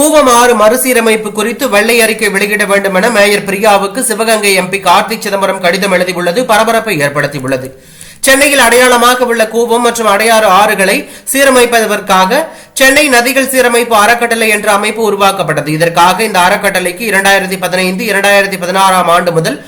கூவம் ஆறு மறுசீரமைப்பு குறித்து வெள்ளை அறிக்கை வெளியிட வேண்டும் என மேயர் பிரியாவுக்கு சிவகங்கை எம்பி கார்த்தி சிதம்பரம் கடிதம் எழுதியுள்ளது பரபரப்பை ஏற்படுத்தியுள்ளது. சென்னையில் அடையாளமாக உள்ள கூவம் மற்றும் அடையாறு ஆறுகளை சீரமைப்பதற்காக சென்னை நதிகள் சீரமைப்பு அறக்கட்டளை என்ற அமைப்பு உருவாக்கப்பட்டது. இதற்காக இந்த அறக்கட்டளைக்கு இரண்டாயிரத்தி பதினைந்து இரண்டாயிரத்தி பதினாறாம் ஆண்டு முதல்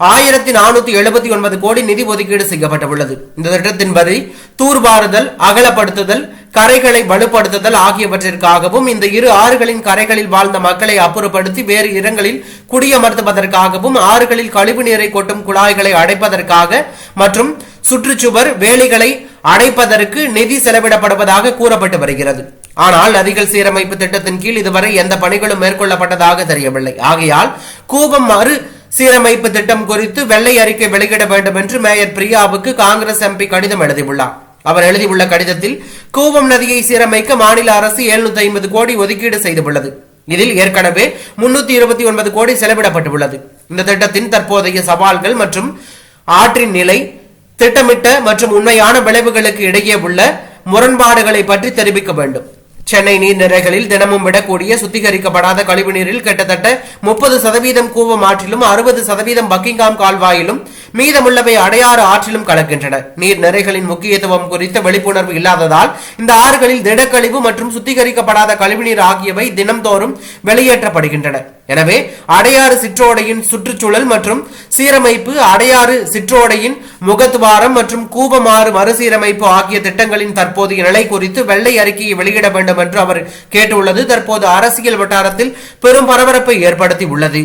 ஆயிரத்தி நானூத்தி எழுபத்தி ஒன்பது கோடி நிதி ஒதுக்கீடு செய்யப்பட்டுள்ளது. இந்த திட்டத்தின்படி தூர்வாறுதல் அகலப்படுத்துதல் கரைகளை வலுப்படுத்துதல் ஆகியவற்றிற்காகவும் இந்த இரு ஆறுகளின் கரைகளில் வாழ்ந்த மக்களை அப்புறப்படுத்தி வேறு இடங்களில் குடியமர்த்துவதற்காகவும் ஆறுகளில் கழிவு நீரை கொட்டும் குழாய்களை அடைப்பதற்காக மற்றும் சுற்றுச்சுவர் வேலிகளை அடைப்பதற்கு நிதி செலவிடப்படுவதாக கூறப்பட்டு வருகிறது. ஆனால் நதிகள் சீரமைப்பு திட்டத்தின் கீழ் இதுவரை எந்த பணிகளும் மேற்கொள்ளப்பட்டதாக தெரியவில்லை. ஆகையால் கூவம் மறு சீரமைப்பு திட்டம் குறித்து வெள்ளை அறிக்கை வெளியிட வேண்டும் என்று மேயர் பிரியாவுக்கு காங்கிரஸ் எம்பி கடிதம் எழுதியுள்ளார். அவர் எழுதியுள்ள கடிதத்தில் கூவம் நதியை சீரமைக்க மாநில அரசு 750 ஐம்பது கோடி ஒதுக்கீடு செய்துள்ளது. இதில் ஏற்கனவே முன்னூத்தி இருபத்தி ஒன்பது கோடி செலவிடப்பட்டுள்ளது. இந்த திட்டத்தின் தற்போதைய சவால்கள் மற்றும் ஆற்றின் நிலை திட்டமிட்ட மற்றும் உண்மையான விளைவுகளுக்கு இடையே உள்ள முரண்பாடுகளை பற்றி தெரிவிக்க வேண்டும். சென்னை நீர்நிலைகளில் தினமும் விடக்கூடிய சுத்திகரிக்கப்படாத கழிவுநீரில் கிட்டத்தட்ட முப்பது சதவீதம் கூவம் ஆற்றிலும் அறுபது சதவீதம் பக்கிங்காம் கால்வாயிலும் மீதமுள்ளவை அடையாறு ஆற்றிலும் கலக்கின்றன. நீர்நிலைகளின் முக்கியத்துவம் குறித்த விழிப்புணர்வு இல்லாததால் இந்த ஆறுகளில் திடக்கழிவு மற்றும் சுத்திகரிக்கப்படாத கழிவுநீர் ஆகியவை தினம்தோறும் வெளியேற்றப்படுகின்றன. எனவே அடையாறு சிற்றோடையின் சுற்றுச்சூழல் மற்றும் சீரமைப்பு அடையாறு சிற்றோடையின் முகத்துவாரம் மற்றும் கூபமாறு மறுசீரமைப்பு ஆகிய திட்டங்களின் தற்போதைய நிலை குறித்து வெள்ளை அறிக்கையை வெளியிட வேண்டும் என்று அவர் கேட்டுள்ளது. தற்போது அரசியல் வட்டாரத்தில் பெரும் பரபரப்பை ஏற்படுத்தி உள்ளது